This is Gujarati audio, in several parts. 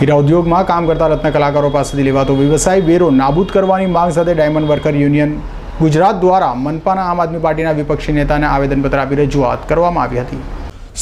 હીરા ઉદ્યોગમાં કામ કરતા રત્ન કલાકારો પાસેથી લેવાતો વ્યવસાય વેરો નાબૂદ કરવાની માંગ સાથે ડાયમંડ વર્કર યુનિયન ગુજરાત દ્વારા મનપાના આમ આદમી પાર્ટીના વિપક્ષી નેતાને આવેદનપત્ર આપી રજૂઆત કરવામાં આવી હતી.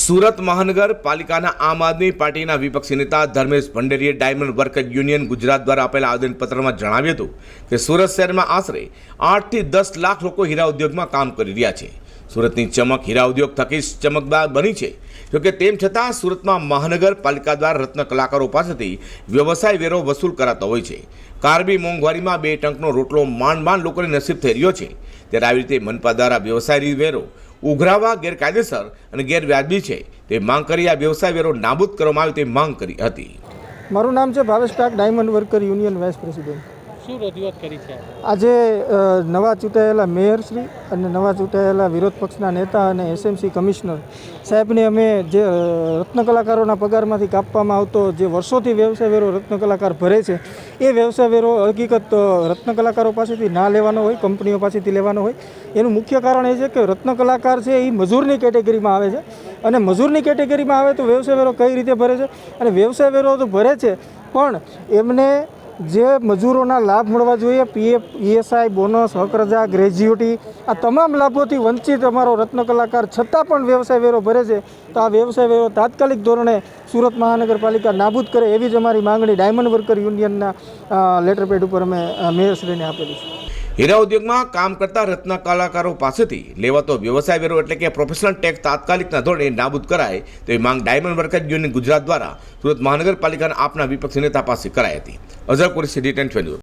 સુરત મહાનગરપાલિકાના આમ આદમી પાર્ટીના વિપક્ષી નેતા ધર્મેશ ભંડેરીએ ડાયમંડ વર્કર યુનિયન ગુજરાત દ્વારા આપેલા આવેદનપત્રમાં જણાવ્યું હતું કે સુરત શહેરમાં આશરે આઠથી દસ લાખ લોકો હીરા ઉદ્યોગમાં કામ કરી રહ્યા છે. સુરતની ચમક હીરા ઉદ્યોગ થકી ચમકદાર બની છે. જોકે તેમ છતાં સુરતમાં મહાનગરપાલિકા દ્વારા રત્ન કલાકારો પાસેથી વ્યવસાય વેરો વસૂલ કરાતો હોય છે. કારબી મોંઘવારીમાં બે ટંકનો રોટલો માંડ માંડ લોકોને નસીબ થઈ રહ્યો છે. ત્યારે આવી રીતે મનપા દ્વારા વ્યવસાય વેરો ઉઘરાવા ગેરકાયદેસર અને ગેરવ્યાજબી છે. તે માંગ કરી આ વ્યવસાય વેરો નાબૂદ કરવામાં આવે તે માંગ કરી હતી. મારું નામ છે Bhavesh Tak diamond worker union vice president. શું રજૂઆત કરી છે આજે નવા ચૂંટાયેલા મેયરશ્રી અને નવા ચૂંટાયેલા વિરોધ પક્ષના નેતા અને એસએમસી કમિશનર સાહેબને અમે જે રત્નકલાકારોના રત્ન કલાકારોના પગારમાંથી કાપવામાં આવતો જે વર્ષોથી વ્યવસાય વેરો રત્ન કલાકાર ભરે છે, એ વ્યવસાય વેરો હકીકત રત્નકલાકારો રત્ન કલાકારો પાસેથી ના લેવાનો હોય, કંપનીઓ પાસેથી લેવાનો હોય. એનું મુખ્ય કારણ એ છે કે રત્ન કલાકાર છે એ મજૂરની કેટેગરીમાં આવે છે અને મજૂરની કેટેગરીમાં આવે તો વ્યવસાય વેરો કઈ રીતે ભરે છે? અને વ્યવસાય વેરો તો ભરે છે, પણ એમને જે મજૂરોના લાભ મળવા જોઈએ, પીએફ ઈએસઆઈ બોનસ, હક રજા, ગ્રેજ્યુટી, આ તમામ લાભોથી વંચિત અમારો રત્ન કલાકાર છતાં પણ વ્યવસાય વેરો ભરે છે. તો આ વ્યવસાય વેરો તાત્કાલિક ધોરણે સુરત મહાનગરપાલિકા નાબૂદ કરે એવી જ અમારી માંગણી ડાયમંડ વર્કર યુનિયનના લેટર પેડ ઉપર અમે મેયરશ્રીને આપેલી છે. હીરા ઉદ્યોગમાં કામ કરતા રત્ન કલાકારો પાસેથી લેવાતો વ્યવસાય વેરો એટલે કે પ્રોફેશનલ ટેક્સ તાત્કાલિકના ધોરણે નાબૂદ કરાય તેવી માંગ ડાયમંડ વર્કર યુનિયન ગુજરાત દ્વારા સુરત મહાનગરપાલિકાના આપના વિપક્ષી નેતા પાસે કરાઈ હતી. observe করেছি রিটেন ফেলিওর